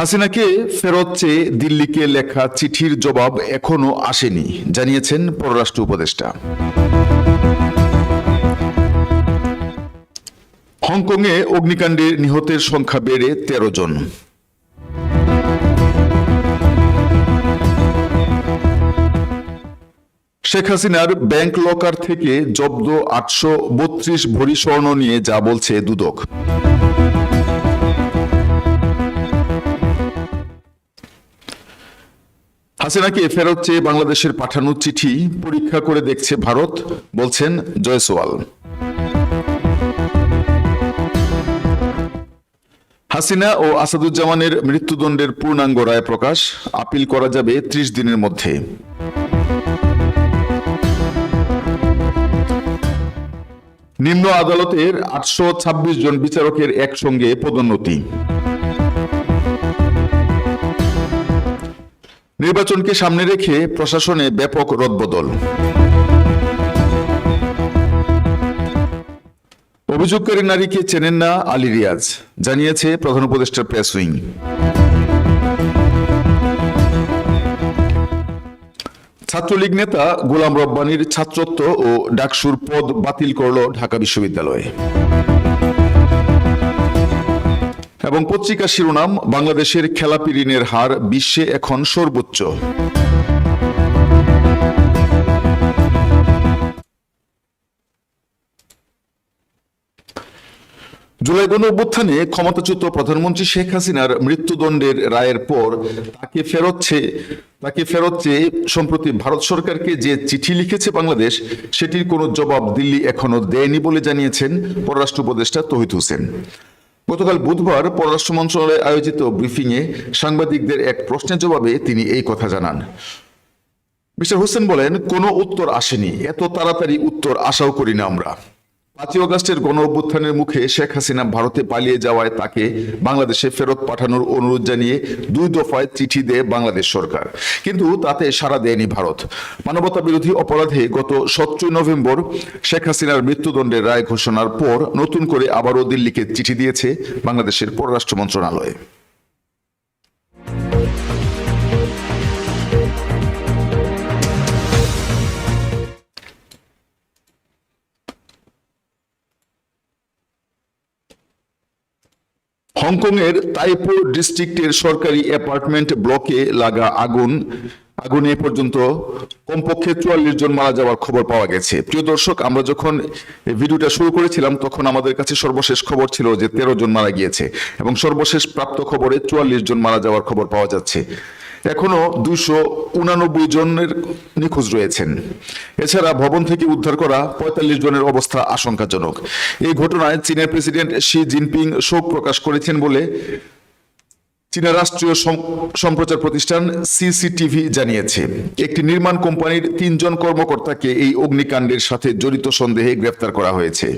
হাসিনাকে ফেরত চেয়ে দিল্লিকে লেখা চিঠির জবাব এখনও আসেনি, জানিয়েছেন পররাষ্ট্র উপদেষ্টা। হংকংয়ে অগ্নিকাণ্ডে নিহতের সংখ্যা বেড়ে তেরো জন। শেখ হাসিনার ব্যাংক লকার থেকে জব্দ আটশো বত্রিশ ভরি স্বর্ণ নিয়ে যা বলছে দুদক। হাসিনাকে ফেরত চেয়ে বাংলাদেশের পাঠানো চিঠি পরীক্ষা করে দেখছে ভারত, বলছেন জয়সওয়াল। হাসিনা ও আসাদুজ্জামানের মৃত্যুদণ্ডের পূর্ণাঙ্গ রায় প্রকাশ, আপিল করা যাবে ত্রিশ দিনের মধ্যে। নিম্ন আদালতের আটশো ছাব্বিশ জন বিচারকের একসঙ্গে পদোন্নতি। নির্বাচনকে সামনে রেখে প্রশাসনে ব্যাপক রদবদল। অভিযোগকারী নারীকে চেনেন না আলী রিয়াজ, জানিয়েছে প্রধান উপদেষ্টার প্রেস উইং। ছাত্রলীগ নেতা গোলাম রব্বানির ছাত্রত্ব ও ডাকসুর পদ বাতিল করল ঢাকা বিশ্ববিদ্যালয়। এবং পত্রিকা শিরোনাম, বাংলাদেশের খেলাপি ঋণের হার বিশ্বে এখন সর্বোচ্চ। জুলাই গণ অভ্যুত্থানে ক্ষমতাচ্যুত প্রধানমন্ত্রী শেখ হাসিনার মৃত্যুদণ্ডের রায়ের পর তাকে ফেরত তাকে ফেরত চেয়ে সম্প্রতি ভারত সরকারকে যে চিঠি লিখেছে বাংলাদেশ, সেটির কোনো জবাব দিল্লি এখনও দেয়নি বলে জানিয়েছেন পররাষ্ট্র উপদেষ্টা তহিদ হোসেন। গতকাল বুধবার পররাষ্ট্র মন্ত্রণালয়ে আয়োজিত ব্রিফিংয়ে সাংবাদিকদের এক প্রশ্নের জবাবে তিনি এই কথা জানান। মিস্টার হোসেন বলেন, কোনো উত্তর আসেনি। এত তাড়াতাড়ি উত্তর আশাও করি না আমরা। পাঁচই অগস্টের গণ অভ্যুত্থানের মুখে শেখ হাসিনা ভারতে পালিয়ে যাওয়ায় তাকে বাংলাদেশে ফেরত পাঠানোর অনুরোধ জানিয়ে দুই দফায় চিঠি দেয় বাংলাদেশ সরকার। কিন্তু তাতে সাড়া দেয়নি ভারত। মানবতা বিরোধী অপরাধে গত সতেরোই নভেম্বর শেখ হাসিনার মৃত্যুদণ্ডের রায় ঘোষণার পর নতুন করে আবারও দিল্লিকে চিঠি দিয়েছে বাংলাদেশের পররাষ্ট্র মন্ত্রণালয়। হংকংয়ের তাইপো ডিস্ট্রিক্টের সরকারি অ্যাপার্টমেন্ট ব্লকে লাগা আগুন, আগুনে এ পর্যন্ত কমপক্ষে চুয়াল্লিশ জন মারা যাওয়ার খবর পাওয়া গেছে। প্রিয় দর্শক, আমরা যখন ভিডিওটা শুরু করেছিলাম, তখন আমাদের কাছে সর্বশেষ খবর ছিল যে তেরো জন মারা গিয়েছে এবং সর্বশেষ প্রাপ্ত খবরে চুয়াল্লিশ জন মারা যাওয়ার খবর পাওয়া যাচ্ছে। এখনও দুশো উনানব্বই জনের নিখোঁজ রয়েছেন। এছাড়া ভবন থেকে উদ্ধার করা পঁয়তাল্লিশ জনের অবস্থা আশঙ্কাজনক। এই ঘটনায় চীনের প্রেসিডেন্ট শি জিনপিং শোক প্রকাশ করেছেন বলে চীনা রাষ্ট্রীয় সম্প্রচার প্রতিষ্ঠান সিসিটিভি জানিয়েছে। একটি নির্মাণ কোম্পানির তিনজন কর্মকর্তাকে এই অগ্নিকাণ্ডের সাথে জড়িত সন্দেহে গ্রেফতার করা হয়েছে।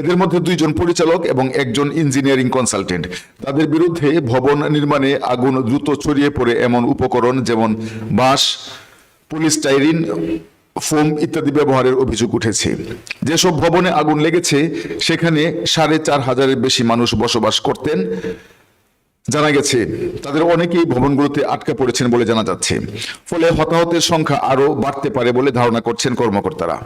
এদের মধ্যে দুইজন পরিচালক এবং একজন ইঞ্জিনিয়ারিং কনসালটেন্ট। তাদের বিরুদ্ধে ভবন নির্মাণে আগুন দ্রুত ছড়িয়ে পড়ে এমন উপকরণ যেমন বাঁশ পলিস্টাইরিন ফোম ইত্যাদি ব্যবহারের অভিযোগ উঠেছে। যেসব ভবনে আগুন লেগেছে, সেখানে সাড়ে চার হাজারের বেশি মানুষ বসবাস করতেন। জানা গেছে, তাদের অনেকেই ভবনগুলোতে আটকা পড়েছেন বলে জানা যাচ্ছে। ফলে হতাহতের সংখ্যা আরও বাড়তে পারে বলে ধারণা করছেন কর্মকর্তারা।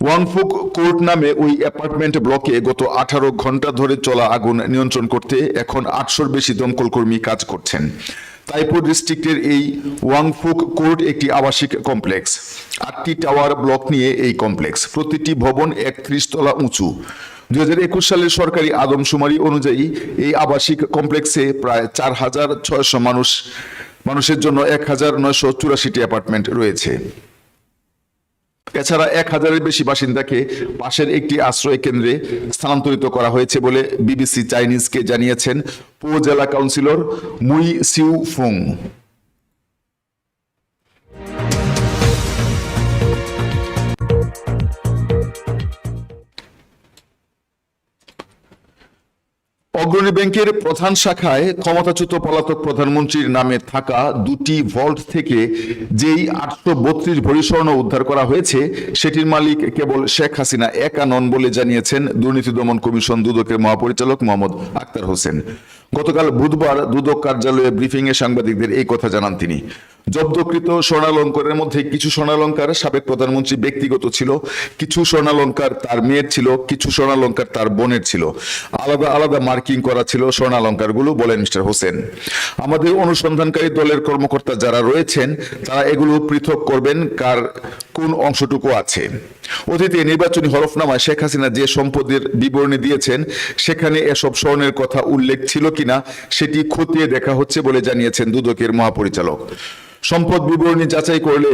ওয়াংফুক কোর্ট নামে ওই অ্যাপার্টমেন্ট ব্লকে গত আঠারো ঘণ্টা ধরে চলা আগুন নিয়ন্ত্রণ করতে এখন আটশোর বেশি দমকল কর্মী কাজ করছেন। তাইপুর ডিস্ট্রিক্টের এই ওয়াংফুক কোর্ট একটি আবাসিক কমপ্লেক্স। আটটি টাওয়ার ব্লক নিয়ে এই কমপ্লেক্স। প্রতিটি ভবন একত্রিশ তলা উঁচু। দুই হাজার একুশ সালের সরকারি আদমশুমারি অনুযায়ী এই আবাসিক কমপ্লেক্সে প্রায় চার হাজার ছয়শো মানুষ, মানুষের জন্য এক হাজার নয়শো চুরাশিটি অ্যাপার্টমেন্ট রয়েছে। এছাড়া এক হাজারের বেশি বাসিন্দাকে পাশের একটি আশ্রয় কেন্দ্রে স্থানান্তরিত করা হয়েছে বলে বিবিসি চাইনিজকে জানিয়েছেন উপজেলা কাউন্সিলর মুই সিউ ফুং অগ্রণী ব্যাংকের প্রধান শাখায় ক্ষমতাচ্যুত পলাতক প্রধানমন্ত্রীর নামে থাকা দুটি ভল্ট থেকে যেই আটশো বত্রিশ ভরি স্বর্ণ উদ্ধার করা হয়েছে, সেটির মালিক কেবল শেখ হাসিনা, একা নন বলে জানিয়েছেন দুর্নীতি দমন কমিশন দুদকের মহাপরিচালক মোহাম্মদ আক্তার হোসেন। গতকাল বুধবার দুদক কার্যালয়ে ব্রিফিংয়ে সাংবাদিকদের এই কথা জানান তিনি। জব্দকৃত স্বর্ণালঙ্কারের মধ্যে কিছু স্বর্ণালঙ্কার সাবেক প্রধানমন্ত্রী ব্যক্তিগত ছিল, কিছু স্বর্ণালঙ্কার তার মেয়ের ছিল, কিছু স্বর্ণালঙ্কার তার বোনের ছিল। আলাদা আলাদা মার্কিং করা ছিল স্বর্ণালঙ্কারগুলো, বলেন মিস্টার হোসেন। আমাদের অনুসন্ধানকারী দলের কর্মকর্তা যারা রয়েছেন, তারা এগুলো পৃথক করবেন কার কোন অংশটুকু আছে। অতীতে নির্বাচনী হলফনামায় শেখ হাসিনা যে সম্পদের বিবরণী দিয়েছেন, সেখানে এসব স্বর্ণের কথা উল্লেখ ছিল কিনা সেটি খতিয়ে দেখা হচ্ছে বলে জানিয়েছেন দুদকের মহাপরিচালক। সম্পদ বিবরণী যাচাই করলে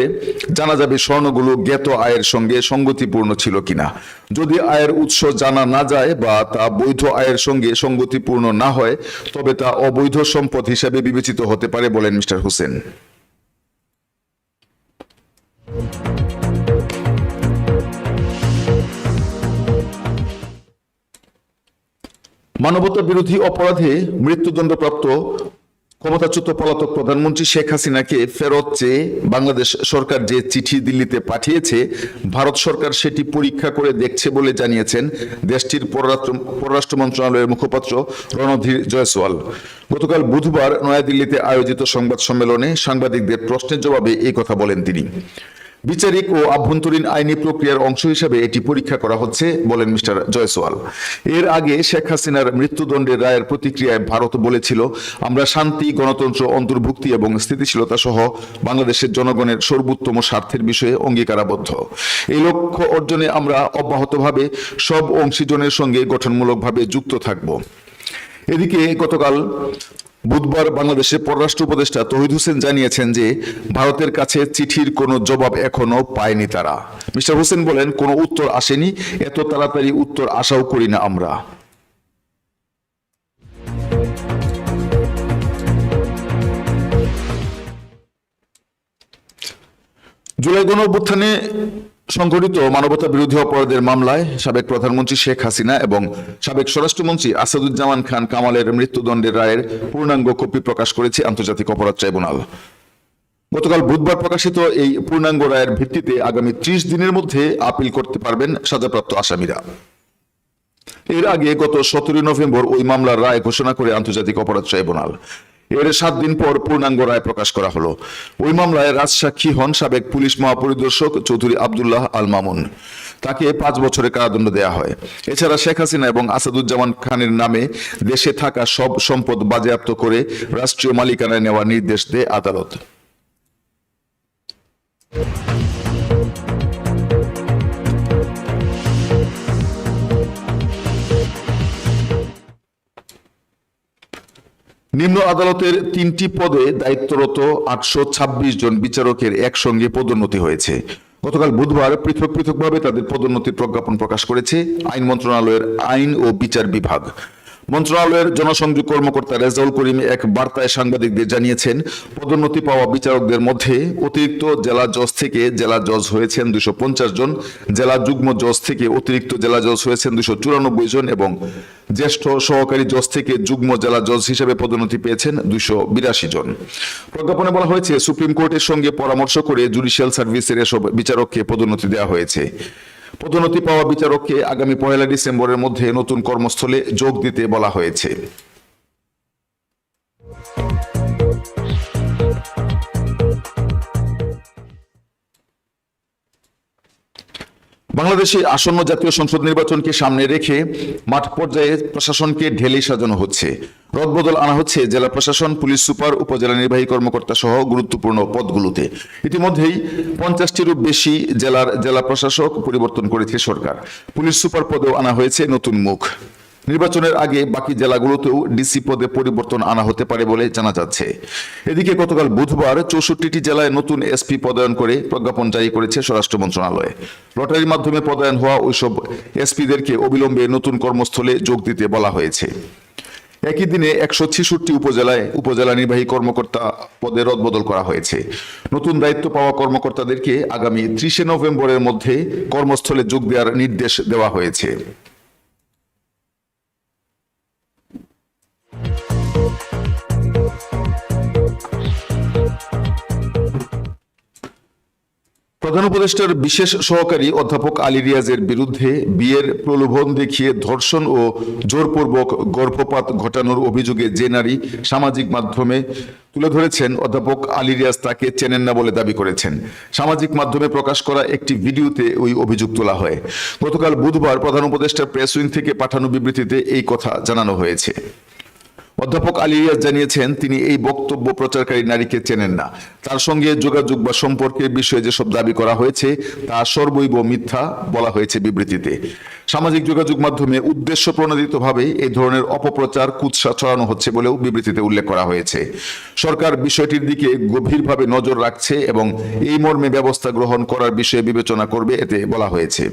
জানা যাবে স্বর্ণগুলো জ্ঞাত আয়ের সঙ্গে সঙ্গতিপূর্ণ ছিল কিনা। যদি আয়ের উৎস জানা না যায় বা তা বৈধ আয়ের সঙ্গে সঙ্গতিপূর্ণ না হয়, তবে তা অবৈধ সম্পদ হিসাবে বিবেচিত হতে পারে বলেন মিস্টার হোসেন। মানবতা বিরোধী অপরাধে মৃত্যুদণ্ডপ্রাপ্ত ক্ষমতাচ্যুত পলাতক প্রধানমন্ত্রী শেখ হাসিনাকে ফেরত চেয়ে বাংলাদেশ সরকার যে চিঠি দিল্লিতে পাঠিয়েছে, ভারত সরকার সেটি পরীক্ষা করে দেখছে বলে জানিয়েছেন দেশটির পররাষ্ট্র পররাষ্ট্র মন্ত্রণালয়ের মুখপাত্র রণধীর জয়সওয়াল। গতকাল বুধবার নয়াদিল্লিতে আয়োজিত সংবাদ সম্মেলনে সাংবাদিকদের প্রশ্নের জবাবে এই কথা বলেন তিনি। বিচারিক ও আভ্যন্তরীণ আইনি প্রক্রিয়ার অংশ হিসাবে এটি পরীক্ষা করা হচ্ছে, বলেন মিস্টার জয়সওয়াল। এর আগে শেখ হাসিনার মৃত্যুদণ্ডের রায়ের প্রতিক্রিয়ায় ভারত বলেছিল, আমরা শান্তি, গণতন্ত্র, অন্তর্ভুক্তি এবং স্থিতিশীলতা সহ বাংলাদেশের জনগণের সর্বোত্তম স্বার্থের বিষয়ে অঙ্গীকারাবদ্ধ। এই লক্ষ্য অর্জনে আমরা অব্যাহতভাবে সব অংশীজনের সঙ্গে গঠনমূলকভাবে যুক্ত থাকব। এদিকে গতকাল বুধবার বাংলাদেশের পররাষ্ট্র উপদেষ্টা তহিদ হোসেন জানিয়েছেন যে ভারতের কাছে চিঠির কোনো জবাব এখনও পায়নি তারা। মিস্টার হোসেন বলেন, কোনো উত্তর আসেনি, এত তাড়াতাড়ি উত্তর আশাও করি না আমরা। জুলাই গণ অভ্যুত্থানে সংঘটিত মানবতা বিরোধী অপরাধের মামলায় সাবেক প্রধানমন্ত্রী শেখ হাসিনা এবং সাবেক স্বরাষ্ট্রমন্ত্রী আসাদুজ্জামান খান কামালের মৃত্যুদণ্ডের রায়ের পূর্ণাঙ্গ কপি প্রকাশ করেছে আন্তর্জাতিক অপরাধ ট্রাইব্যুনাল। গতকাল বুধবার প্রকাশিত এই পূর্ণাঙ্গ রায়ের ভিত্তিতে আগামী ত্রিশ দিনের মধ্যে আপিল করতে পারবেন সাজাপ্রাপ্ত আসামিরা। এর আগে গত সতেরোই নভেম্বর ওই মামলার রায় ঘোষণা করে আন্তর্জাতিক অপরাধ ট্রাইব্যুনাল। এর সাত দিন পর পূর্ণাঙ্গ রায় প্রকাশ করা হলো। ওই মামলায় রাজসাক্ষী হন সাবেক পুলিশ মহাপরিদর্শক চৌধুরী আবদুল্লাহ আল মামুন। তাকে পাঁচ বছরের কারাদণ্ড দেয়া হয়। এছাড়া শেখ হাসিনা এবং আসাদুজ্জামান খানের নামে দেশে থাকা সব সম্পদ বাজেয়াপ্ত করে রাষ্ট্রীয় মালিকানায় নেওয়ার নির্দেশ দেয় আদালত। নিম্ন আদালতের তিনটি পদে দায়িত্বরত আটশো ছাব্বিশ জন বিচারকের একসঙ্গে পদোন্নতি হয়েছে। গতকাল বুধবার পৃথক পৃথকভাবে তাদের পদোন্নতির প্রজ্ঞাপন প্রকাশ করেছে আইন মন্ত্রণালয়ের আইন ও বিচার বিভাগ। মন্ত্রণালয়ের জনসংযোগ কর্মকর্তা রেজাউল করিম এক বার্তায় সাংবাদিকদের জানিয়েছেন, পদোন্নতি পাওয়া বিচারকদের মধ্যে অতিরিক্ত জেলা জজ থেকে জেলা জজ হয়েছেন দুশো জন, জেলা যুগ্ম জজ থেকে অতিরিক্ত জেলা জজ হয়েছেন দুশো জন এবং জ্যেষ্ঠ সহকারী জজ থেকে যুগ্ম জেলা জজ হিসেবে পদোন্নতি পেয়েছেন দুশো বিরাশি জন। প্রজ্ঞাপনে বলা হয়েছে, সুপ্রিম কোর্টের সঙ্গে পরামর্শ করে জুডিশিয়াল সার্ভিসের এসব বিচারককে পদোন্নতি দেওয়া হয়েছে। পদোন্নতি পাওয়া বিচারককে আগামী পয়লা ডিসেম্বরের মধ্যে নতুন কর্মস্থলে যোগ দিতে বলা হয়েছে। বাংলাদেশে আসন্ন জাতীয় সংসদ নির্বাচনকে সামনে রেখে মাঠ পর্যায়ে প্রশাসনকে ঢেলে সাজানো হচ্ছে। রদবদল আনা হচ্ছে জেলা প্রশাসন, পুলিশ সুপার, উপজেলা নির্বাহী কর্মকর্তা সহ গুরুত্বপূর্ণ পদগুলোতে। ইতিমধ্যেই পঞ্চাশটিরও বেশি জেলার জেলা প্রশাসক পরিবর্তন করেছে সরকার। পুলিশ সুপার পদেও আনা হয়েছে নতুন মুখ। নির্বাচনের আগে বাকি জেলাগুলোতেও ডিসি পদে পরিবর্তন আনা হতে পারে বলে জানা যাচ্ছে। এদিকে গতকাল বুধবার চৌষট্টিটি জেলায় নতুন এসপি পদায়ন করে প্রজ্ঞাপন জারি করেছে স্বরাষ্ট্র মন্ত্রণালয়। লটারির মাধ্যমে পদায়ন হওয়া ওইসব এসপিদেরকে অবিলম্বে নতুন কর্মস্থলে যোগ দিতে বলা হয়েছে। একই দিনে একশো ছেষট্টি উপজেলায় উপজেলা নির্বাহী কর্মকর্তা পদে রদবদল করা হয়েছে। নতুন দায়িত্ব পাওয়া কর্মকর্তাদেরকে আগামী ত্রিশে নভেম্বরের মধ্যে কর্মস্থলে যোগ দেওয়ার নির্দেশ দেওয়া হয়েছে। প্রধান উপদেষ্টার বিশেষ সহকারী অধ্যাপক আলী রিয়াজের বিরুদ্ধে বিয়ের প্রলোভন দেখিয়ে ধর্ষণ ও জোরপূর্বক গর্ভপাত ঘটানোর অভিযোগে যে নারী সামাজিক মাধ্যমে তুলে ধরেছেন, অধ্যাপক আলী রিয়াজ তাকে চেনেন না বলে দাবি করেছেন। সামাজিক মাধ্যমে প্রকাশ করা একটি ভিডিওতে ওই অভিযোগ তোলা হয়। গতকাল বুধবার প্রধান উপদেষ্টার প্রেস উইং থেকে পাঠানো বিবৃতিতে এই কথা জানানো হয়েছে। অধ্যাপক আলী রিয়াজ জানিয়েছেন, তিনি এই বক্তব্য প্রচারকারী নারীকে চেনেন না। তার সঙ্গে যোগাযোগ বা সম্পর্কের বিষয়ে যেসব দাবি করা হয়েছে, তা সর্বৈব মিথ্যা বলা হয়েছে বিবৃতিতে। সামাজিক যোগাযোগ মাধ্যমে উদ্দেশ্য প্রণোদিতভাবে এই ধরনের অপপ্রচার, কুৎসা ছড়ানো হচ্ছে বলেও বিবৃতিতে উল্লেখ করা হয়েছে। সরকার বিষয়টির দিকে গভীরভাবে নজর রাখছে এবং এই মর্মে ব্যবস্থা গ্রহণ করার বিষয়ে বিবেচনা করবে এতে বলা হয়েছে।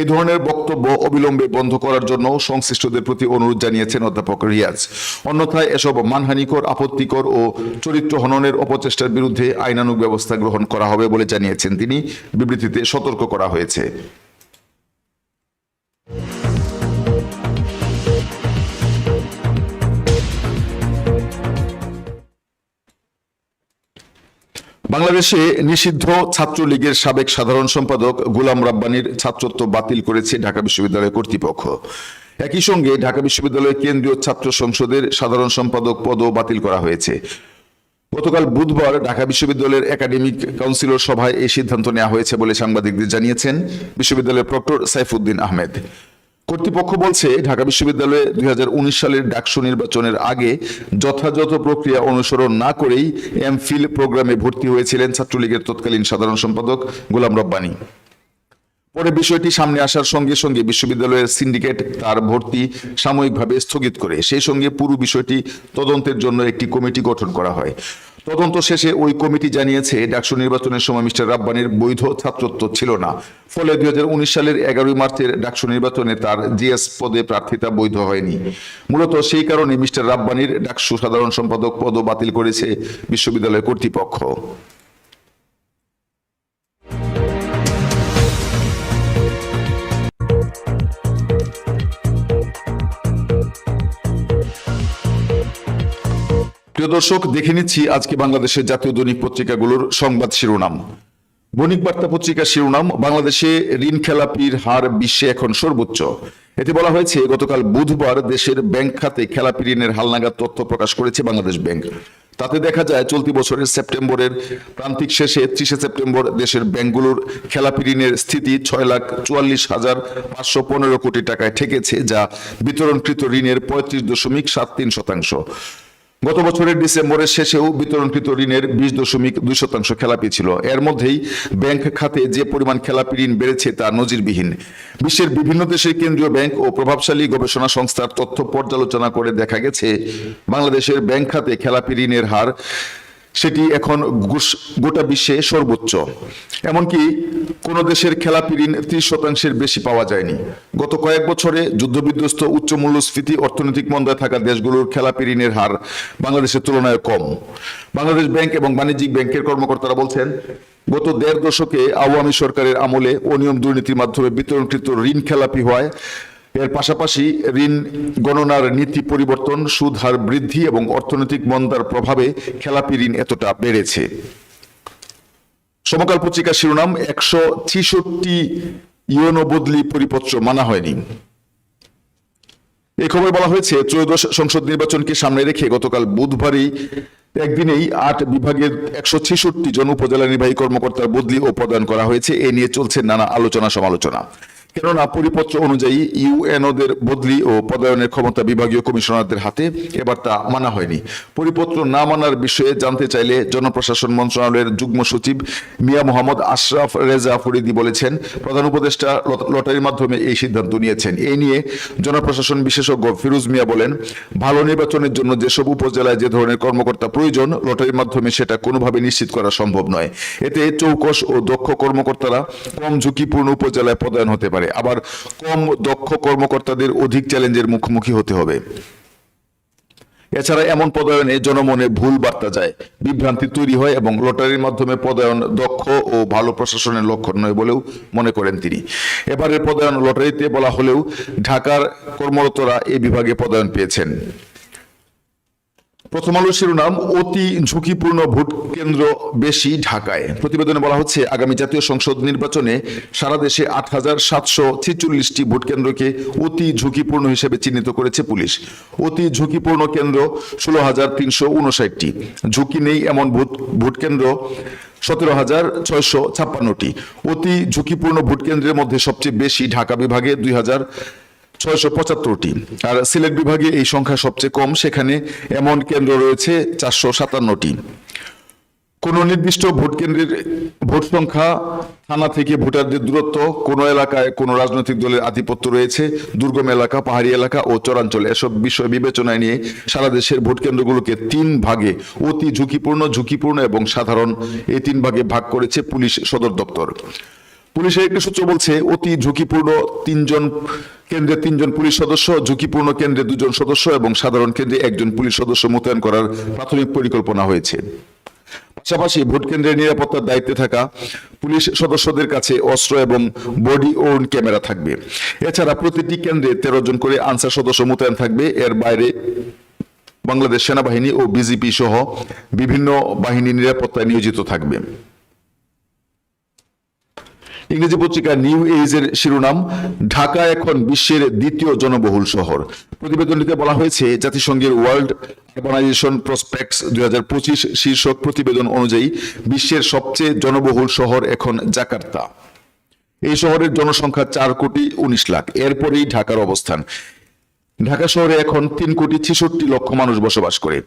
এই ধরনের বক্তব্য অবিলম্বে বন্ধ করার জন্য সংশ্লিষ্টদের প্রতি অনুরোধ জানিয়েছেন অধ্যাপক রিয়াজ। অন্যথায় এসব মানহানিকর, আপত্তিকর ও চরিত্র হননের অপচেষ্টার বিরুদ্ধে আইনানুগ ব্যবস্থা গ্রহণ করা হবে বলে জানিয়েছেন তিনি। বিবৃতিতে সতর্ক করা হয়েছে। বাংলাদেশে নিষিদ্ধ ছাত্রলীগের সাবেক সাধারণ সম্পাদক গুলাম রাব্বানির ছাত্রত্ব বাতিল করেছে ঢাকা বিশ্ববিদ্যালয় কর্তৃপক্ষ। একই সঙ্গে ঢাকা বিশ্ববিদ্যালয়ের কেন্দ্রীয় ছাত্র সংসদের সাধারণ সম্পাদক পদও বাতিল করা হয়েছে। গতকাল বুধবার ঢাকা বিশ্ববিদ্যালয়ের একাডেমিক কাউন্সিলর সভায় এই সিদ্ধান্ত নেওয়া হয়েছে বলে সাংবাদিকদের জানিয়েছেন বিশ্ববিদ্যালয়ের প্রক্টর সাইফুদ্দিন আহমেদ। কর্তৃপক্ষ বলছে, ঢাকা বিশ্ববিদ্যালয়ে দুই হাজার উনিশ সালের ডাকসু নির্বাচনের আগে যথাযথ প্রক্রিয়া অনুসরণ না করেই এমফিল প্রোগ্রামে ভর্তি হয়েছিলেন ছাত্রলীগের তৎকালীন সাধারণ সম্পাদক গোলাম রব্বানী। পরে বিষয়টি সামনে আসার সঙ্গে সঙ্গে বিশ্ববিদ্যালয়ের সিন্ডিকেট তার ভর্তি সাময়িকভাবে স্থগিত করে। সেই সঙ্গে পুরো বিষয়টি তদন্তের জন্য একটি কমিটি গঠন করা হয়। তদন্ত শেষে ওই কমিটি জানিয়েছে, ডাকসু নির্বাচনের সময় মিস্টার রাব্বানির বৈধ ছাত্রত্ব ছিল না। ফলে দুই হাজার উনিশ সালের এগারোই মার্চের ডাকসু নির্বাচনে তার জিএস পদে প্রার্থিতা বৈধ হয়নি। মূলত সেই কারণে মিস্টার রাব্বানির ডাকসু সাধারণ সম্পাদক পদও বাতিল করেছে বিশ্ববিদ্যালয় কর্তৃপক্ষ। প্রিয় দর্শক, দেখে নিচ্ছি আজকে বাংলাদেশের জাতীয় দৈনিক পত্রিকাগুলোর সংবাদ শিরোনাম। বণিক বার্তা পত্রিকার শিরোনাম, বাংলাদেশে ঋণ খেলাপির হার বিশ্বে এখন সর্বোচ্চ। এতে বলা হয়েছে, গতকাল বুধবার দেশের ব্যাংক খাতে খেলাপি ঋণের হালনাগাদ তথ্য প্রকাশ করেছে বাংলাদেশ ব্যাংক। তাতে দেখা যায়, চলতি বছরের সেপ্টেম্বরের প্রান্তিক শেষে ত্রিশে সেপ্টেম্বর দেশের ব্যাংকগুলোর খেলাপি ঋণের স্থিতি ছয় লাখ চুয়াল্লিশ হাজার পাঁচশো পনেরো কোটি টাকায় ঠেকেছে, যা বিতরণকৃত ঋণের পঁয়ত্রিশ দশমিক সাত তিন শতাংশ। গত বছরের ডিসেম্বরের শেষেও বিতরণকৃত ঋণের বিশ দশমিক দুই শতাংশ খেলাপি ছিল। এর মধ্যেই ব্যাংক খাতে যে পরিমাণ খেলাপি ঋণ বেড়েছে তা নজিরবিহীন। বিশ্বের বিভিন্ন দেশের কেন্দ্রীয় ব্যাংক ও প্রভাবশালী গবেষণা সংস্থার তথ্য পর্যালোচনা করে দেখা গেছে, বাংলাদেশের ব্যাংক খাতে খেলাপি ঋণের হার সেটি এখন গোটা বিশ্বে সর্বোচ্চ। এমনকি কোন দেশের খেলাপি ঋণ ত্রিশ শতাংশের বেশি পাওয়া যায়নি। গত কয়েক বছরে যুদ্ধবিধ্বস্ত উচ্চ মূল্যস্ফীতি অর্থনৈতিক মন্দায় থাকা দেশগুলোর খেলাপি ঋণের হার বাংলাদেশের তুলনায় কম। বাংলাদেশ ব্যাংক এবং বাণিজ্যিক ব্যাংকের কর্মকর্তারা বলছেন, গত দেড় দশকে আওয়ামী সরকারের আমলে অনিয়ম দুর্নীতির মাধ্যমে বিতরণকৃত ঋণ খেলাপি হওয়ায় এর পাশাপাশি ঋণ গণনার নীতি পরিবর্তন, সুদ হার বৃদ্ধি এবং অর্থনৈতিক মন্দার প্রভাবে খেলাপি ঋণ এতটা বেড়েছে। সমকাল পত্রিকার শিরোনাম, একশো ছিষট্টি ইউনো বদলি পরিপত্র মানা হয়নি। এই খবর বলা হয়েছে, ত্রয়োদশ সংসদ নির্বাচনকে সামনে রেখে গতকাল বুধবারই একদিনেই আট বিভাগের একশো ছেষট্টি জন উপজেলা নির্বাহী কর্মকর্তার বদলি ও প্রদান করা হয়েছে। এ নিয়ে চলছে নানা আলোচনা সমালোচনা কেননা পরিপত্র অনুযায়ী ইউএনওদের বদলি ও পদায়নের ক্ষমতা বিভাগীয় কমিশনারদের হাতে এবার তা মানা হয়নি। পরিপত্র না মানার বিষয়ে জানতে চাইলে জনপ্রশাসন মন্ত্রণালয়ের যুগ্ম সচিব মিয়া মোহাম্মদ আশরাফ রেজা ফরিদি বলেছেন, প্রধান উপদেষ্টা লট- লটারির মাধ্যমে এই সিদ্ধান্ত নিয়েছেন। এই নিয়ে জনপ্রশাসন বিশেষজ্ঞ ফিরোজ মিয়া বলেন, ভালো নির্বাচনের জন্য যেসব উপজেলায় যে ধরনের কর্মকর্তা প্রয়োজন, লটারির মাধ্যমে সেটা কোনোভাবে নিশ্চিত করা সম্ভব নয়। এতে চৌকস ও দক্ষ কর্মকর্তারা কম ঝুঁকিপূর্ণ উপজেলায় পদায়ন হতে পারে। আবার কম দক্ষ কর্মকর্তাদের অধিক চ্যালেঞ্জের মুখোমুখি হতে হবে। এছাড়া এমন পদায়নে জনমনে ভুল বার্তা যায়। বিভ্রান্তি তৈরি হয় এবং লটারির মাধ্যমে পদায়ন দক্ষ ও ভালো প্রশাসনের লক্ষণ নয় বলেও মনে করেন তিনি। এবারের পদায়ন লটারিতে বলা হলেও ঢাকার কর্মরতরা এই বিভাগে পদায়ন পেয়েছেন। প্রথম আলো শিরোনাম, অতি ঝুঁকিপূর্ণ ভোট কেন্দ্র বেশি ঢাকায়। প্রতিবেদনে বলা হচ্ছে, আগামী জাতীয় সংসদ নির্বাচনে সারা দেশে আট হাজার সাতশো ছেচল্লিশটি ভোট কেন্দ্রকে অতি ঝুঁকিপূর্ণ হিসেবে চিহ্নিত করেছে পুলিশ। অতি ঝুঁকিপূর্ণ কেন্দ্র ষোলো হাজার তিনশো উনষাটটি। ঝুঁকি নেই এমন ভোট ভোট কেন্দ্র সতেরো হাজার ছয়শো ছাপ্পান্নটি। অতি ঝুঁকিপূর্ণ ভোট কেন্দ্রের মধ্যে সবচেয়ে বেশি ঢাকা বিভাগে দুই হাজার ছয়শো পঁচাত্তরটি। আর সিলেট বিভাগে এই সংখ্যা সবচেয়ে কম, সেখানে এমন কেন্দ্র রয়েছে চারশো সাতান্নটি। কোনো নির্দিষ্ট ভোট কেন্দ্রের ভোট সংখ্যা থানা থেকে ভোটারদের দূরত্ব, কোনো এলাকায় কোনো রাজনৈতিক দলের আধিপত্য রয়েছে, দুর্গম এলাকা, পাহাড়ি এলাকা ও চরাঞ্চল, এসব বিষয় বিবেচনায় নিয়ে সারা দেশের ভোট কেন্দ্রগুলোকে তিন ভাগে অতি ঝুঁকিপূর্ণ ঝুঁকিপূর্ণ এবং সাধারণ এই তিন ভাগে ভাগ করেছে পুলিশ সদর দপ্তর। পুলিশের একটি সূত্র বলছে, অতি ঝুঁকিপূর্ণ তিনজন কেন্দ্রে তিনজন পুলিশ সদস্য, ঝুঁকিপূর্ণ কেন্দ্রে দুজন সদস্য এবং সাধারণ কেন্দ্রে একজন পুলিশ সদস্য মোতায়েন করার প্রাথমিক পরিকল্পনা হয়েছে। পাশাপাশি ভোট কেন্দ্রের নিরাপত্তার দায়িত্বে থাকা পুলিশ সদস্যদের কাছে অস্ত্র এবং বডি ওর্ন ক্যামেরা থাকবে। এছাড়া প্রতিটি কেন্দ্রে তেরো জন করে আনসার সদস্য মোতায়েন থাকবে। এর বাইরে বাংলাদেশ সেনাবাহিনী ও বিজিপি সহ বিভিন্ন বাহিনী নিরাপত্তায় নিয়োজিত থাকবে। ইংরেজি পত্রিকা নিউ এজের শিরোনাম, ঢাকা এখন বিশ্বের দ্বিতীয় জনবহুল শহর। প্রতিবেদনটিতে বলা হয়েছে, জাতিসংঘের ওয়ার্ল্ড আরবানাইজেশন প্রসপেক্টস দুই হাজার পঁচিশ শীর্ষক প্রতিবেদন অনুযায়ী বিশ্বের সবচেয়ে জনবহুল শহর এখন জাকার্তা। এই শহরের জনসংখ্যা চার কোটি উনিশ লাখ। এরপরেই ঢাকার অবস্থান। ঢাকা শহরে এখন তিন কোটি ছেষট্টি লক্ষ মানুষ বসবাস করে।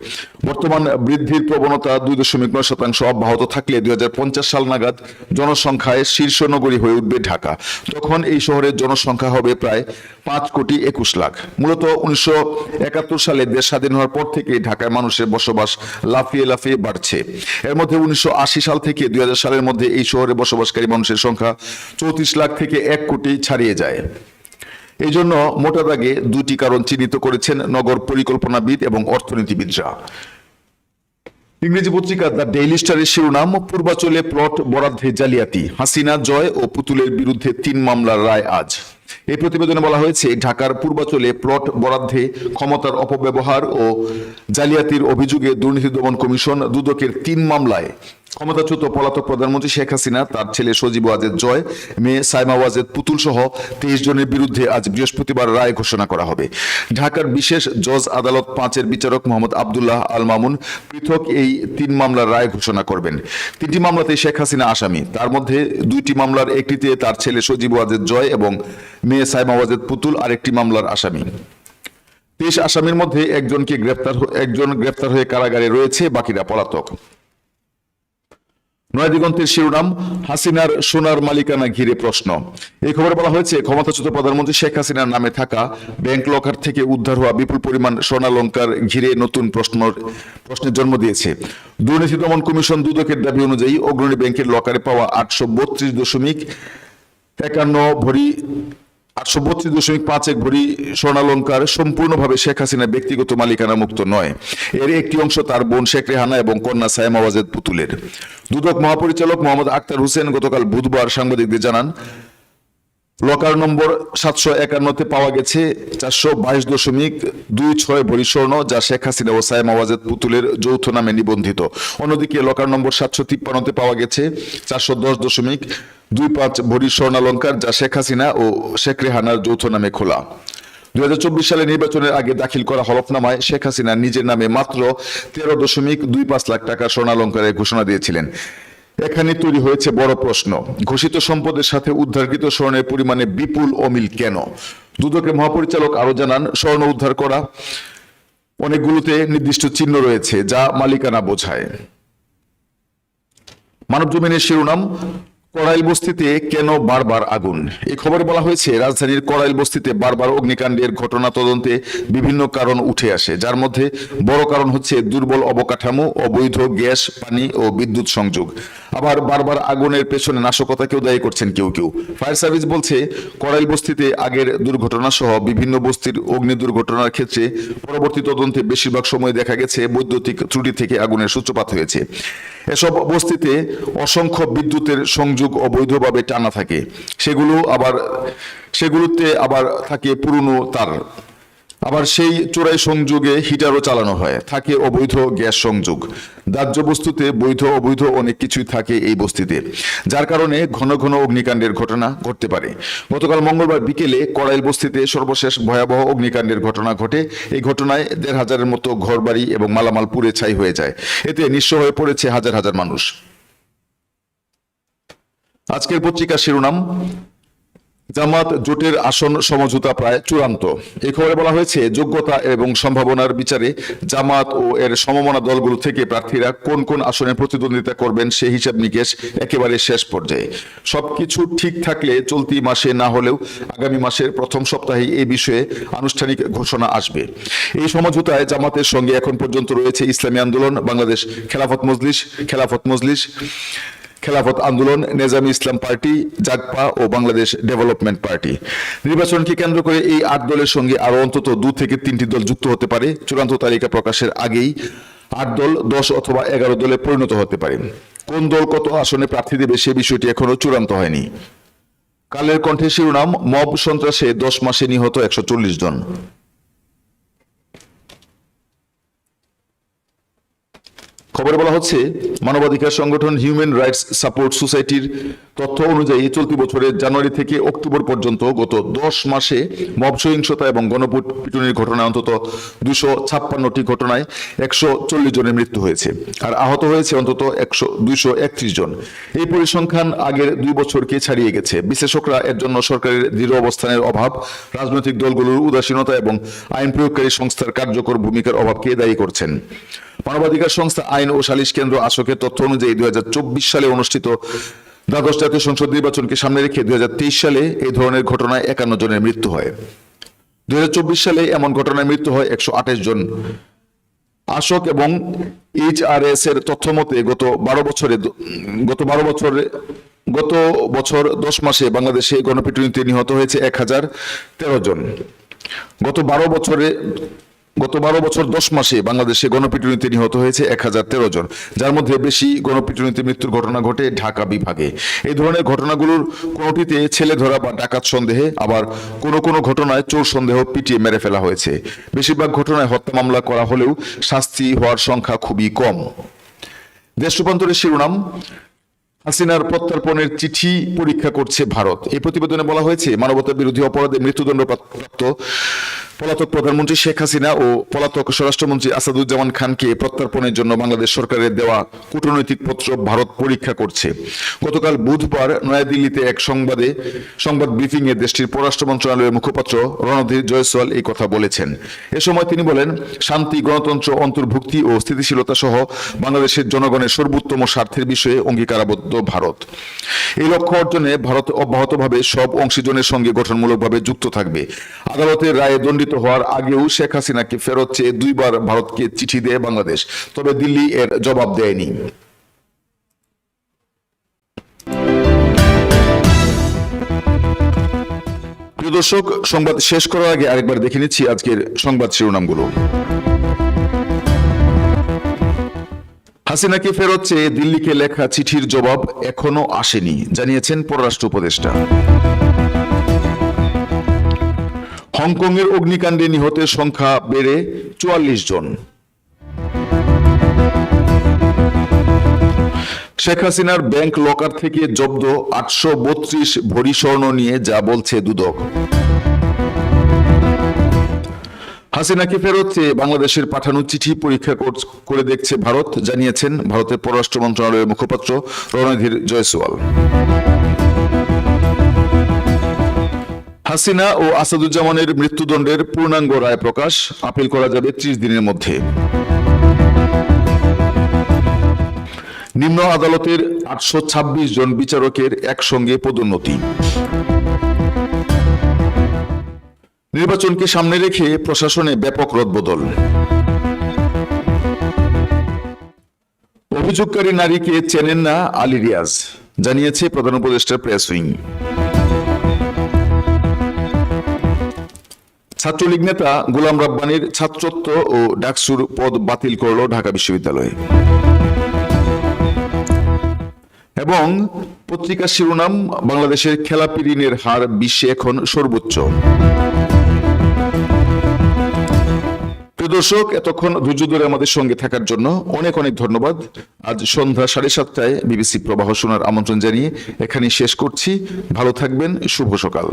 বর্তমান বৃদ্ধির প্রবণতা দুই দশমিক নয় শতাংশ অব্যাহত থাকলে দুই হাজার পঞ্চাশ সাল নাগাদ জনসংখ্যায় শীর্ষ নগরী হয়ে উঠবে ঢাকা। তখন এই শহরের জনসংখ্যা হবে প্রায় পাঁচ কোটি একুশ লাখ। মূলত উনিশশো একাত্তর সালে দেশ স্বাধীন হওয়ার পর থেকে ঢাকায় মানুষের বসবাস লাফিয়ে লাফিয়ে বাড়ছে। এর মধ্যে উনিশশো আশি সাল থেকে দুই হাজার সালের মধ্যে এই শহরে বসবাসকারী মানুষের সংখ্যা চৌত্রিশ লাখ থেকে এক কোটি ছাড়িয়ে যায়। এই জন্য মোটা দাগে দুটি কারণ চিহ্নিত করেছেন নগর পরিকল্পনাবিদ এবং অর্থনীতিবিদরা। ইংরেজি পত্রিকা দ্য ডেইলি স্টারের শিরোনাম, পূর্বাচলে প্লট বরাদ্দে জালিয়াতি, হাসিনা জয় ও পুতুলের বিরুদ্ধে তিন মামলার রায় আজ। এই প্রতিবেদনে বলা হয়েছে, ঢাকার পূর্বাচলে প্লট বরাদ্দে ক্ষমতার অপব্যবহার ও জালিয়াতির অভিযোগে দুর্নীতি দমন কমিশন দুদকের তিন মামলায় ক্ষমতাচ্যুত পলাতক প্রধানমন্ত্রী শেখ হাসিনা, তার ছেলে সজীব ওয়াজেদ জয়, মেয়ে সাইমা ওয়াজেদ পুতুল সহ তেইশ জনের বিরুদ্ধে আজ বৃহস্পতিবার রায় ঘোষণা করা হবে। ঢাকার বিশেষ জজ আদালত পাঁচের বিচারক মোহাম্মদ আবদুল্লাহ আল মামুন পৃথক এই তিন মামলার রায় ঘোষণা করবেন। তিনটি মামলাতে শেখ হাসিনা আসামি। তার মধ্যে দুইটি মামলার একটিতে তার ছেলে সজীব ওয়াজেদ জয় এবং মেয়ে সাইমা ওয়াজেদ পুতুল, আরেকটি মামলার আসামি। তেইশ আসামির মধ্যে একজনকে গ্রেপ্তার একজন গ্রেপ্তার হয়ে কারাগারে রয়েছে, বাকিরা পলাতক। নয়াদিগন্তের শিরোনাম, হাসিনার সোনার মালিকানা ঘিরে প্রশ্ন। এই খবরে বলা হয়েছে, ক্ষমতাচ্যুত প্রধানমন্ত্রী শেখ হাসিনার নামে থাকা ব্যাংক লকার থেকে উদ্ধার হওয়া বিপুল পরিমাণ সোনালঙ্কার ঘিরে নতুন প্রশ্ন, প্রশ্নের জন্ম দিয়েছে। দুর্নীতি দমন কমিশন দুদকের দাবি অনুযায়ী অগ্রণী ব্যাংকের লকারে পাওয়া আটশো বত্রিশ দশমিক একান্ন ভরি আটশো বত্রিশ দশমিক পাঁচ এক ভরি স্বর্ণালঙ্কার সম্পূর্ণভাবে শেখ হাসিনা ব্যক্তিগত মালিকানা মুক্ত নয়। এর একটি অংশ তার বোন শেখ রেহানা এবং কন্যা সায়েম পুতুলের। দুদক মহাপরিচালক মোহাম্মদ আক্তার হোসেন গতকাল বুধবার সাংবাদিকদের জানান লকার নম্বর সাতশো একান্নতে পাওয়া গেছে চারশো বাইশ দশমিক দুই ছয় ভরি যা শেখ হাসিনা ও সাইম আওয়াজেদ পুতুলের যৌথ নামে নিবন্ধিত। অন্যদিকে লকার নম্বর সাতশো তিপ্পান্নতে পাওয়া গেছে চারশো দশ দশমিক দুই পাঁচ ভরি স্বর্ণালঙ্কার, যা শেখ হাসিনা ও শেখ রেহানার যৌথ নামে খোলা। দুই হাজার চব্বিশ সালে নির্বাচনের আগে দাখিল করা হলফনামায় শেখ হাসিনা নিজের নামে মাত্র তেরো দশমিক দুই পাঁচ লাখ টাকা স্বর্ণালঙ্কারের ঘোষণা দিয়েছিলেন। এখানে তৈরি হয়েছে বড় প্রশ্ন, ঘোষিত সম্পদের সাথে উদ্ধারকৃত স্বর্ণের পরিমাণে বিপুল অমিল কেন? দুদকের মহাপরিচালক আরও জানান, স্বর্ণ উদ্ধার করা অনেকগুলোতে নির্দিষ্ট চিহ্ন রয়েছে যা মালিকানা বোঝায়। মানব জমিনের শিরোনাম কড়াইল বস্তিতে কেন বারবার আগুন? এই খবরে বলা হয়েছে, রাজধানীর কড়াইল বস্তিতে বারবার অগ্নিকাণ্ডের ঘটনা তদন্তে বিভিন্ন কারণ উঠে আসে, যার মধ্যে বড় কারণ হচ্ছে দুর্বল অবকাঠামো, অবৈধ গ্যাস, পানি ও বিদ্যুৎ সংযোগ। আবার বারবার আগুনের পেছনে নাশকতাকেও দায়ী করছেন কেউ কেউ। ফায়ার সার্ভিস বলছে, কড়াইল বস্তিতে আগের দুর্ঘটনা সহ বিভিন্ন বস্তির অগ্নি দুর্ঘটনার ক্ষেত্রে পরবর্তী তদন্তে বেশিরভাগ সময় দেখা গেছে বৈদ্যুতিক ত্রুটি থেকে আগুনের সূত্রপাত হয়েছে। এসব অবস্থিতে অসংখ্য বিদ্যুতের সংযোগ অবৈধভাবে টানা থাকে। সেগুলো আবার, সেগুলোতে আবার থাকে পুরনো তার। আবার সেই চোরাই সংযোগে হিটারও চালানো হয়। থাকে অবৈধ গ্যাস সংযোগ। দাহ্য বস্তুতে বৈধ, অবৈধ অনেক কিছুই থাকে এই বস্তিতে। যার কারণে ঘন ঘন অগ্নিকাণ্ডের ঘটনা ঘটতে পারে। গতকাল মঙ্গলবার বিকেলে কড়াইল বস্তিতে সর্বশেষ ভয়াবহ অগ্নিকাণ্ডের ঘটনা ঘটে। এই ঘটনায় দেড় হাজারের মতো ঘরবাড়ি এবং মালামাল পুড়ে ছাই হয়ে যায়। এতে নিঃস্ব হয়ে পড়েছে হাজার হাজার মানুষ। আজকের পত্রিকার শিরোনাম জামাত জোটের আসন সমঝোতা প্রায় চূড়ান্ত। এই খবরে বলা হয়েছে, যোগ্যতা এবং সম্ভাবনার বিচারে জামাত ও এর সমমনা দলগুলো থেকে প্রার্থীরা কোন কোন আসনে প্রতিদ্বন্দ্বিতা করবেন সেই হিসাব নিকেশ একেবারে শেষ পর্যায়ে। সবকিছু ঠিক থাকলে চলতি মাসে না হলেও আগামী মাসের প্রথম সপ্তাহে এই বিষয়ে আনুষ্ঠানিক ঘোষণা আসবে। এই সমঝোতায় জামাতের সঙ্গে এখন পর্যন্ত রয়েছে ইসলামী আন্দোলন, বাংলাদেশ খেলাফত মজলিস খেলাফত মজলিস খেলাফত আন্দোলন, নেজামি ইসলাম পার্টি, জাগপা ও বাংলাদেশ ডেভেলপমেন্ট পার্টি। নির্বাচনকে কেন্দ্র করে এই আট দলের সঙ্গে আরও অন্তত দু থেকে তিনটি দল যুক্ত হতে পারে। চূড়ান্ত তালিকা প্রকাশের আগেই আট দল, দশ অথবা এগারো দলে পরিণত হতে পারে। কোন দল কত আসনে প্রার্থী দেবে সে বিষয়টি এখনও চূড়ান্ত হয়নি। কালের কণ্ঠে শিরোনাম, মব সন্ত্রাসে দশ মাসে নিহত একশো চল্লিশ জন। খবরে বলা হচ্ছে, মানবাধিকার সংগঠন হিউম্যান রাইটস সাপোর্ট সোসাইটির তথ্য অনুযায়ী চলতি বছরের জানুয়ারি থেকে অক্টোবর পর্যন্ত গত দশ মাসে মব সহিংসতা এবং গণপিটুনির ঘটনায় অন্তত দুশো ছাপ্পান্নটি ঘটনায় একশো চল্লিশ জনের মৃত্যু হয়েছে আর আহত হয়েছে অন্তত একশো দুইশো একত্রিশ জন। এই পরিসংখ্যান আগের দুই বছরকে ছাড়িয়ে গেছে। বিশেষজ্ঞরা এর জন্য সরকারের দৃঢ় অবস্থানের অভাব, রাজনৈতিক দলগুলোর উদাসীনতা এবং আইন প্রয়োগকারী সংস্থার কার্যকর ভূমিকার অভাবকে দায়ী করছেন। মানবাধিকার সংস্থা আইন ও সালিশ কেন্দ্র আসকের তথ্য অনুযায়ী দুই সালে অনুষ্ঠিত দ্বাদশ জাতীয় সংসদ নির্বাচনকে সামনে রেখে দুই সালে এই ধরনের ঘটনায় একান্ন জনের মৃত্যু হয়। দুই সালে এমন ঘটনায় মৃত্যু হয় একশো আঠাশ জন। আসক এবং এইচআরএস এর তথ্য মতে গত বারো বছরে গত বারো বছরে, গত বছর দশ মাসে বাংলাদেশে গণপিটুনিতে নিহত হয়েছে এক হাজার তেরো জন। গত বারো বছরে গত বারো বছর দশ মাসে বাংলাদেশে গণপিটুনিতে নিহত হয়েছে এক হাজার তেরো জন, যার মধ্যে বেশি গণপিটুনিতে মৃত্যুর ঘটনা ঘটে ঢাকা বিভাগে। এই ধরনের ঘটনাগুলোর কোনোটিতে ছেলে ধরা বা ডাকাত সন্দেহে আবার কোনো কোনো ঘটনায় চোর সন্দেহ পিটিয়ে মেরে ফেলা হয়েছে। বেশিরভাগ ঘটনায় হত্যা মামলা করা হলেও শাস্তি হওয়ার সংখ্যা খুবই কম। দেশ রূপান্তরের শিরোনাম, হাসিনার প্রত্যর্পণের চিঠি পরীক্ষা করছে ভারত। এই প্রতিবেদনে বলা হয়েছে মানবতা বিরোধী অপরাধে মৃত্যুদণ্ড প্রাপ্ত পলাতক প্রধানমন্ত্রী শেখ হাসিনা ও পলাতক স্বরাষ্ট্রমন্ত্রী আসাদুজ্জামান খানকে প্রত্যর্পণের জন্য বাংলাদেশ সরকারের দেওয়া কূটনৈতিক পত্র ভারত পরীক্ষা করছে। গতকাল বুধবার নয়াদিল্লিতে এক সংবাদে, সংবাদ ব্রিফিং এ দেশটির পররাষ্ট্র মন্ত্রণালয়ের মুখপাত্র রণধীর জয়সওয়াল এই কথা বলেছেন। এ সময় তিনি বলেন, শান্তি, গণতন্ত্র, অন্তর্ভুক্তি ও স্থিতিশীলতা সহ বাংলাদেশের জনগণের সর্বোত্তম স্বার্থের বিষয়ে অঙ্গীকারাবদ্ধ ভারত। এই লক্ষ্য অর্জনে ভারত অব্যাহতভাবে সব অংশীজনের সঙ্গে গঠনমূলকভাবে যুক্ত থাকবে। আদালতের রায়ে দণ্ডিত হওয়ার আগেও শেখ হাসিনাকে ফেরত চেয়ে দুইবার ভারতকে চিঠি দেয় বাংলাদেশ, তবে দিল্লি এর জবাব দেয়নি। প্রিয় দর্শক, সংবাদ শেষ করার আগে আরেকবার দেখে নিচ্ছি আজকের সংবাদ শিরোনামগুলো। হাসিনাকে ফেরত চেয়ে দিল্লিকে লেখা চিঠির জবাব এখনও আসেনি, জানিয়েছেন পররাষ্ট্র উপদেষ্টা। হংকংয়ের অগ্নিকাণ্ডে নিহতের সংখ্যা বেড়ে চুয়াল্লিশ জন। শেখ হাসিনার ব্যাংক লকার থেকে জব্দ আটশো বত্রিশ ভরি স্বর্ণ নিয়ে যা বলছে দুদক। হাসিনাকে ফেরত চেয়ে বাংলাদেশের পাঠানো চিঠি পরীক্ষা কর- দেখছে ভারত, জানিয়েছেন ভারতের পররাষ্ট্র মন্ত্রণালয়ের মুখপাত্র রণধীর জয়সওয়াল। হাসিনা ও আসাদুজ্জামানের মৃত্যুদণ্ডের পূর্ণাঙ্গ রায় প্রকাশ আপিল করা যাবে ত্রিশ দিনের মধ্যে। নিম্ন আদালতের আটশো ছাব্বিশ জন বিচারকের একসঙ্গে পদোন্নতি। নির্বাচনকে সামনে রেখে প্রশাসনে ব্যাপক রদবদল। অভিযোগকারী নারীকে চেনেন না আলী রিয়াজ, জানিয়েছে প্রধান উপদেষ্টার প্রেস উইং। ছাত্রলীগ নেতা গোলাম রাব্বানির ছাত্রত্ব ও ডাকসুর পদ বাতিল করল ঢাকা বিশ্ববিদ্যালয়। এবং পত্রিকার শিরোনাম, বাংলাদেশের খেলাপি ঋণের হার বিশ্বে এখন সর্বোচ্চ। দর্শক, এতক্ষণ ধৈর্য ধরে আমাদের সঙ্গে থাকার জন্য অনেক অনেক ধন্যবাদ। আজ সন্ধ্যা সাড়ে সাতটায় বিবিসি প্রবাহ শোনার আমন্ত্রণ জানিয়ে এখানেই শেষ করছি। ভালো থাকবেন, শুভ সকাল।